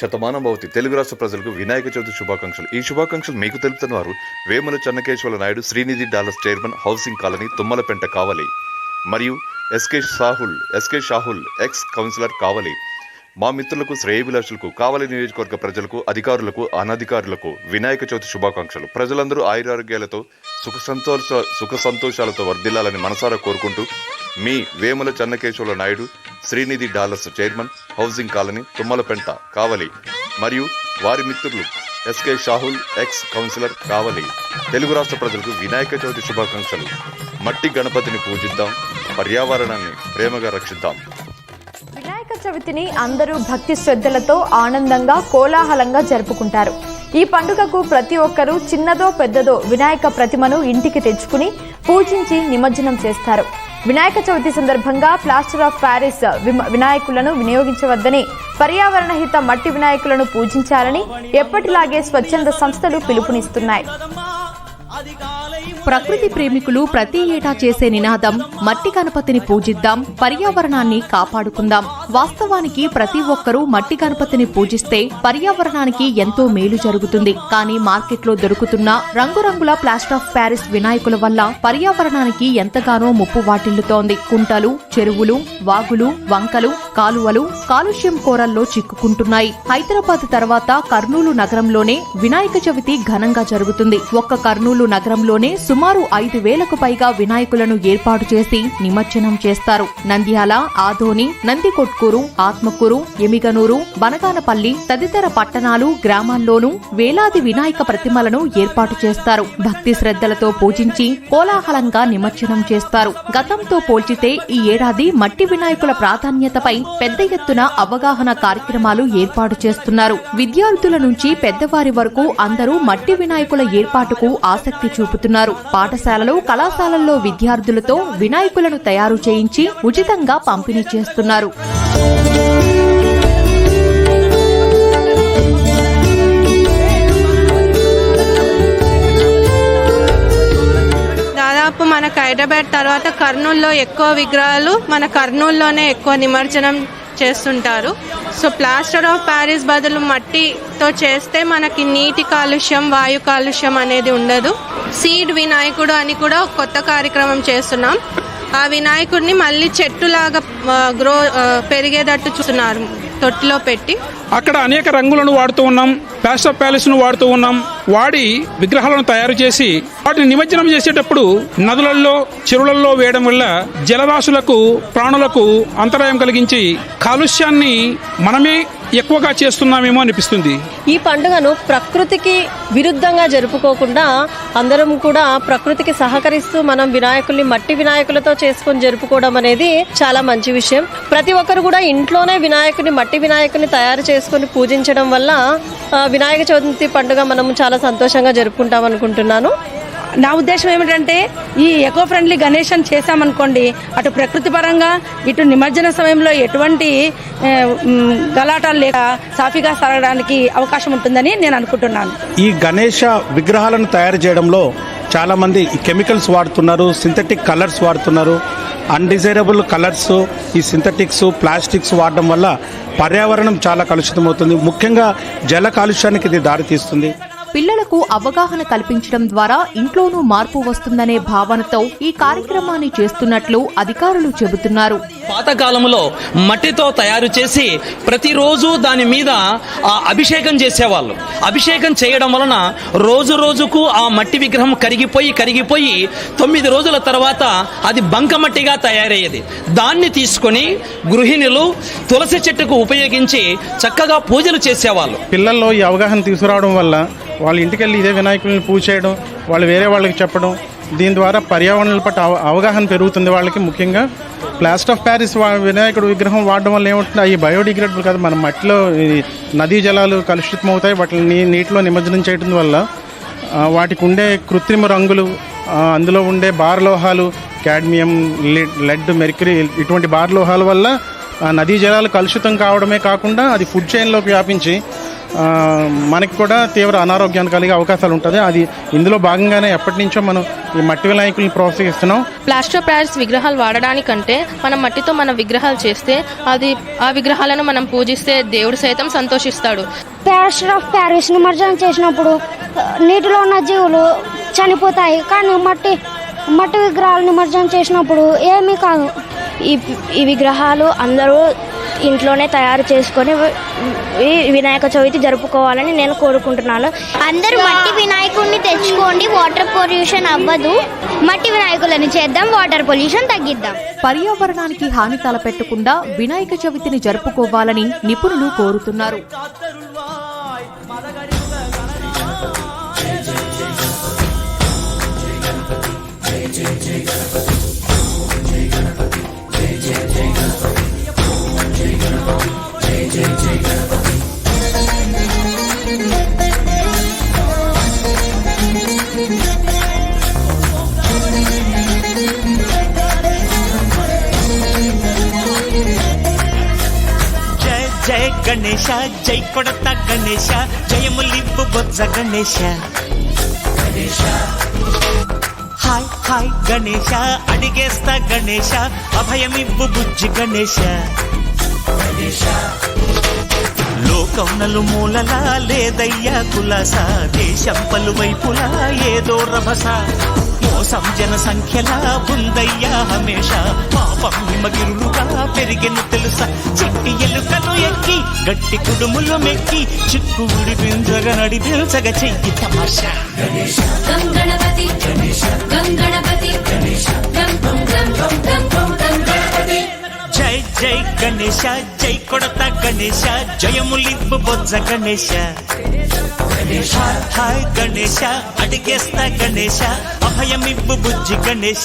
శతమానం భవతి. తెలుగు రాష్ట్ర ప్రజలకు వినాయక చవితి శుభాకాంక్షలు. ఈ శుభాకాంక్షలు మీకు తెలుపుతున్న వారు Vemula Chennakeshwara Naidu Srinidhi dollars chairman housing colony Tummalapenta Kavali. మరియు SK Sahul SK Shahul ex councillor Kavali. మా మిత్రులకు శ్రేయభిలాషులకు కావలి నియోజకవర్గ ప్రజలకు అధికారులకు అనధికారులకు వినాయక చవితి శుభాకాంక్షలు. ప్రజలందరూ ఆయురారోగ్యాలతో సుఖ సంతోష సుఖ సంతోషాలతో వర్ధిల్లాలని మనసారా కోరుకుంటూ మీ Vemula Chennakeshwara Naidu Srinidhi dollars chairman housing colony Tummalapenta Kavali. మరియు వారి మిత్రులు SK Shahul ex councillor Kavali. Telugu రాష్ట్ర ప్రజలకు వినాయక చవితి శుభాకాంక్షలు. మట్టి గణపతిని పూజిద్దాం పర్యావరణాన్ని ప్రేమగా రక్షిద్దాం. వినాయక చవితిని అందరూ భక్తి శ్రద్ధలతో ఆనందంగా కోలాహలంగా జరుపుకుంటారు. ఈ పండుగకు ప్రతి ఒక్కరూ చిన్నదో పెద్దదో వినాయక ప్రతిమను ఇంటికి తెచ్చుకుని పూజించి నిమజ్జనం చేస్తారు. వినాయక చవితి సందర్భంగా ప్లాస్టర్ ఆఫ్ ప్యారిస్ వినాయకులను వినియోగించవద్దని పర్యావరణ హిత మట్టి వినాయకులను పూజించాలని ఎప్పటిలాగే స్వచ్ఛంద సంస్థలు పిలుపునిస్తున్నాయి. ప్రకృతి ప్రేమికులు ప్రతి ఏటా చేసే నినాదం మట్టి గణపతిని పూజిద్దాం పర్యావరణాన్ని కాపాడుకుందాం. వాస్తవానికి ప్రతి ఒక్కరూ మట్టి గణపతిని పూజిస్తే పర్యావరణానికి ఎంతో మేలు జరుగుతుంది. కానీ మార్కెట్లో దొరుకుతున్న రంగురంగుల ప్లాస్టర్ ఆఫ్ ప్యారిస్ వినాయకుల వల్ల పర్యావరణానికి ఎంతగానో ముప్పు వాటిల్లుతోంది. కుంటలు చెరువులు వాగులు వంకలు కాలువలు కాలుష్యం కోరల్లో చిక్కుకుంటున్నాయి. హైదరాబాద్ తర్వాత కర్నూలు నగరంలోనే వినాయక చవితి ఘనంగా జరుగుతుంది. ఒక్క కర్నూలు నగరంలోనే సుమారు ఐదు వేలకు పైగా వినాయకులను ఏర్పాటు చేసి నిమజ్జనం చేస్తారు. నంద్యాల ఆదోని నందికొట్కూరు ఆత్మకూరు ఎమిగనూరు బనగానపల్లి తదితర పట్టణాలు గ్రామాల్లోనూ వేలాది వినాయక ప్రతిమలను ఏర్పాటు చేస్తారు. భక్తి శ్రద్ధలతో పూజించి కోలాహలంగా నిమజ్జనం చేస్తారు. గతంతో పోల్చితే ఈ ఏడాది మట్టి వినాయకుల ప్రాధాన్యతపై పెద్ద ఎత్తున అవగాహన కార్యక్రమాలు ఏర్పాటు చేస్తున్నారు. విద్యార్థుల నుంచి పెద్దవారి వరకు అందరూ మట్టి వినాయకుల ఏర్పాటుకు ఆసక్తి చూపుతున్నారు. పాఠశాలలు కళాశాలల్లో విద్యార్థులతో వినాయకులను తయారు చేయించి ఉచితంగా పంపిణీ చేస్తున్నారు. దాదాపు మనకు హైదరాబాద్ తర్వాత కర్నూలులో ఎక్కువ విగ్రహాలు మన కర్నూలులోనే ఎక్కువ నిమజ్జనం చేస్తుంటారు. సో ప్లాస్టర్ ఆఫ్ ప్యారిస్ బదులు మట్టితో చేస్తే మనకి నీటి కాలుష్యం వాయు కాలుష్యం అనేది ఉండదు. సీడ్ వినాయకుడు అని కూడా ఒక కొత్త కార్యక్రమం చేస్తున్నాం. ఆ వినాయకుడిని మళ్ళీ చెట్టులాగా గ్రో పెరిగేటట్టు చూస్తున్నారు. తొట్టిలో పెట్టి అక్కడ అనేక రంగులను వాడుతూ ఉన్నాం ప్యాస్ట్ ఆఫ్ ప్యాలెస్ను వాడుతూ ఉన్నాం వాడి విగ్రహాలను తయారు చేసి వాటిని నిమజ్జనం చేసేటప్పుడు నదులలో చెరువులలో వేయడం వల్ల జలరాశులకు ప్రాణులకు అంతరాయం కలిగించి కాలుష్యాన్ని మనమే ఎక్కువగా చేస్తున్నామేమో అనిపిస్తుంది. ఈ పండుగను ప్రకృతికి విరుద్ధంగా జరుపుకోకుండా అందరం కూడా ప్రకృతికి సహకరిస్తూ మనం వినాయకుల్ని మట్టి వినాయకులతో చేసుకొని జరుపుకోవడం అనేది చాలా మంచి విషయం. ప్రతి ఒక్కరు కూడా ఇంట్లోనే వినాయకుని మట్టి వినాయకుని తయారు చేసుకొని పూజించడం వల్ల వినాయక చవితి పండుగ మనం చాలా సంతోషంగా జరుపుకుంటాం అనుకుంటున్నాను నా ఉద్దేశం ఏమిటంటే ఈ ఎకో ఫ్రెండ్లీ గణేషన్ చేశామనుకోండి అటు ప్రకృతి పరంగా ఇటు నిమజ్జన సమయంలో ఎటువంటి గలాటాలు లేక సాఫీగా సాగడానికి అవకాశం ఉంటుందని నేను అనుకుంటున్నాను. ఈ గణేష విగ్రహాలను తయారు చేయడంలో చాలామంది ఈ కెమికల్స్ వాడుతున్నారు సింథటిక్ కలర్స్ వాడుతున్నారు అన్డిజైరబుల్ కలర్స్ ఈ సింథటిక్స్ ప్లాస్టిక్స్ వాడడం వల్ల పర్యావరణం చాలా కలుషితమవుతుంది. ముఖ్యంగా జల కాలుష్యానికి ఇది దారితీస్తుంది. పిల్లలకు అవగాహన కల్పించడం ద్వారా ఇంట్లోనూ మార్పు వస్తుందనే భావనతో ఈ కార్యక్రమాన్ని చేస్తున్నట్లు అధికారులు చెబుతున్నారు. పాతకాలంలో మట్టితో తయారు చేసి ప్రతిరోజు దాని మీద ఆ అభిషేకం చేసేవాళ్ళు. అభిషేకం చేయడం వలన రోజు రోజుకు ఆ మట్టి విగ్రహం కరిగిపోయి కరిగిపోయి తొమ్మిది రోజుల తర్వాత అది బంకమట్టిగా తయారయ్యేది. దాన్ని తీసుకొని గృహిణులు తులసి చెట్టుకు ఉపయోగించి చక్కగా పూజలు చేసేవాళ్ళు. పిల్లల్లో ఈ అవగాహన తీసుకురావడం వల్ల వాళ్ళ ఇంటికి వెళ్ళి ఇదే వినాయకుల్ని పూజ చేయడం వాళ్ళు వేరే వాళ్ళకి చెప్పడం దీని ద్వారా పర్యావరణాల పట్ల అవగాహన పెరుగుతుంది వాళ్ళకి ముఖ్యంగా. ప్లాస్టర్ ఆఫ్ ప్యారిస్ వా- వినాయకుడు విగ్రహం వాడడం వల్ల ఏముంటుంది అవి బయోడిగ్రేడబుల్ కాదు మన మట్టిలో ఈ నదీ జలాలు కలుషితం అవుతాయి వాటిని నీటిలో నిమజ్జనం చేయడం వల్ల వాటికి ఉండే కృత్రిమ రంగులు అందులో ఉండే బార్లోహాలు కాడ్మియం లెడ్ లెడ్ మెర్క్యూరీ ఇటువంటి బార్లోహాల వల్ల నదీ జలాలు కలుషితం కావడమే కాకుండా అది ఫుడ్ చైన్లోకి వ్యాపించి మనకి కూడా తీవ్ర అనారోగ్యాన్ని కలిగే అవకాశాలు ఉంటుంది. అది ఇందులో భాగంగానే ఎప్పటి నుంచో మనం ఈ మట్టి వినాయకుల్ని ప్రోత్సహిస్తున్నాం. ప్లాస్టర్ ప్యాడ్స్ విగ్రహాలు వాడడానికంటే మనం మట్టితో మన విగ్రహాలు చేస్తే అది ఆ విగ్రహాలను మనం పూజిస్తే దేవుడు సైతం సంతోషిస్తాడు. ప్లాస్టర్ ఆఫ్ ప్యారిస్ నిమజ్జనం చేసినప్పుడు నీటిలో ఉన్న జీవులు చనిపోతాయి. కానీ మట్టి మట్టి విగ్రహాలు నిమజ్జనం చేసినప్పుడు ఏమీ కాదు. ఈ ఈ విగ్రహాలు అందరూ ఇంట్లోనే తయారు చేసుకొని వినాయక చవితి జరుపుకోవాలని నేను కోరుకుంటున్నాను. అందరూ మట్టి వినాయకుడిని తెచ్చుకోండి వాటర్ పొల్యూషన్ అవ్వదు. మట్టి వినాయకులని చేద్దాం వాటర్ పొల్యూషన్ తగ్గిద్దాం. పర్యావరణానికి హాని తలపెట్టకుండా వినాయక చవితిని జరుపుకోవాలని నిపుణులు కోరుతున్నారు. జయ జయ గణేಶ జై కొడత గణేಶ జయములివ్వు బొజ్జ గణేశ. హాయ్ హాయ్ గణేశ అడిగేస్తా గణేశ అభయమివ్వు బుజ్జి గణేశ. లోకం నలుమూలలా లేదయ్యా కులాస దేశం పలువైపులా ఏదో రభస. మోసం జన సంఖ్యలా ఉందయ్యా హమేష పాపం హిమగిరులుగా పెరిగిన తెలుసా చెట్టి ఎలుకను ఎక్కి గట్టి కుడుములు మెక్కి చిక్కు ఉడిపించగ నడిపించగ చెయ్యి తమాషా గంగణపతి గణపతి జై జై గణేశ జై కొడత గణేశ జయములివ్వు బొజ్జ గణేశ. హాయ్ గణేశ అడిగేస్తా గణేశ అభయమివ్వు బుజ్జి గణేశ.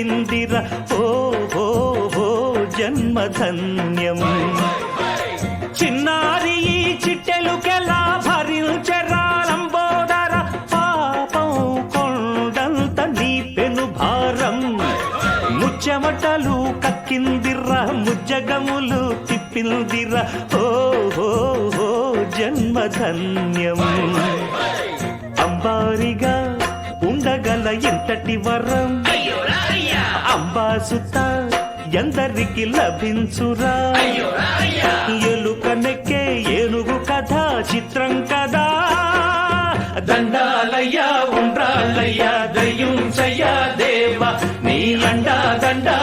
తిప్పిందిరా ఓ ఓ ఓ జన్మధన్యం. చిన్నారి ఈ చిట్టెలుకెలా భరించరాలంబోదర పాపం కొండంత నీ పెను భారం. ముచ్చమటలు కక్కిందిర్రా ముజ్జగములు తిప్పిందిరా ఓ హో హో జన్మధన్యం. అంబారిగా ఉండగల ఎంతటి వరం. అంబాసుత ఎందరికి లభించురా? ఎలుకనెక్కే ఏనుగు కథ చిత్రం కదా. దండాలయ్యా ఉండ్రాలయ్యా దయ్యం దయ్యుంచయ్యా దేవ నీ అండా దండా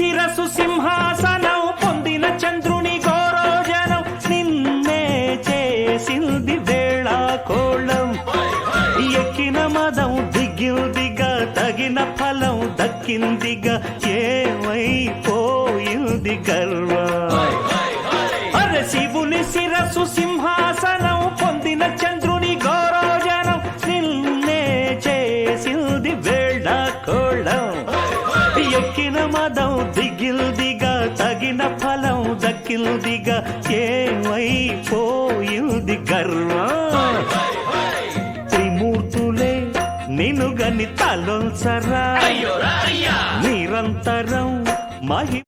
శిరసు సింహాసనం పొందిన చంద్రుని గౌరోజనం నిన్నే చేసింది వేళ కోళం ఎక్కిన మదం దిగిందిగా తగిన ఫలం దక్కిందిగా ఏమైపోయింది గర్వ అరే శివుని శిరసు సింహాసనం పొందిన చంద్రుని దక్కిల్దిగా ఏమైపోయింది గర్వం త్రిమూర్తులే నిన్ను గని తలొల్సరా నిరంతరం మహి